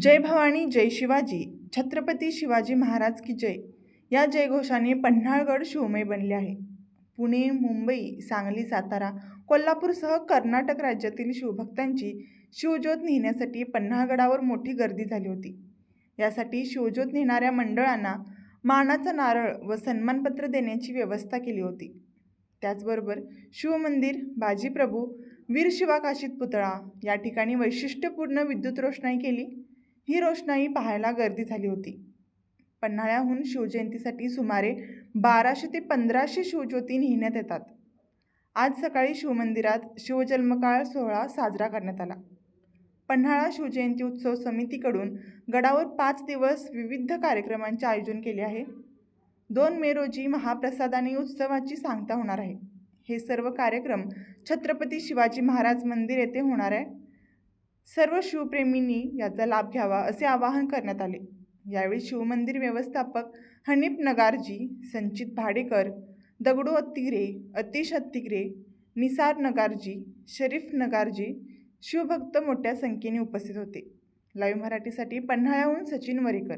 जय भवानी जय शिवाजी छत्रपती शिवाजी महाराज की जय. या जयघोषाने पन्हाळगड शिवमय बनले आहे. पुणे मुंबई सांगली सातारा कोल्हापूरसह कर्नाटक राज्यातील शिवभक्तांची शिवज्योत नेण्यासाठी पन्हाळगडावर मोठी गर्दी झाली होती. यासाठी शिवज्योत नेणाऱ्या मंडळांना मानाचं नारळ व सन्मानपत्र देण्याची व्यवस्था केली होती. त्याचबरोबर शिवमंदिर बाजीप्रभू वीर शिवाकाशीत पुतळा या ठिकाणी वैशिष्ट्यपूर्ण विद्युत रोषणाई केली. ही रोषणाई पाहायला गर्दी झाली होती. पन्हाळ्याहून शिवजयंतीसाठी सुमारे बाराशे ते पंधराशे शिवज्योती नेण्यात येतात. आज सकाळी शिवमंदिरात शिवजन्मकाळ सोहळा साजरा करण्यात आला. पन्हाळा शिवजयंती उत्सव समितीकडून गडावर पाच दिवस विविध कार्यक्रमांचे आयोजन केले आहे. दोन मे रोजी महाप्रसाद आणि उत्सवाची सांगता होणार आहे. हे सर्व कार्यक्रम छत्रपती शिवाजी महाराज मंदिर येथे होणार आहे. सर्व शिवप्रेमींनी याचा लाभ घ्यावा असे आवाहन करण्यात आले. यावेळी शिवमंदिर व्यवस्थापक हनीफ नगारजी संचित भाडेकर दगडू अत्तिगरे अतिश अत्तिगरे निसार नगारजी शरीफ नगारजी शिवभक्त मोठ्या संख्येने उपस्थित होते. लाईव्ह मराठीसाठी पन्हाळ्याहून सचिन वरेकर.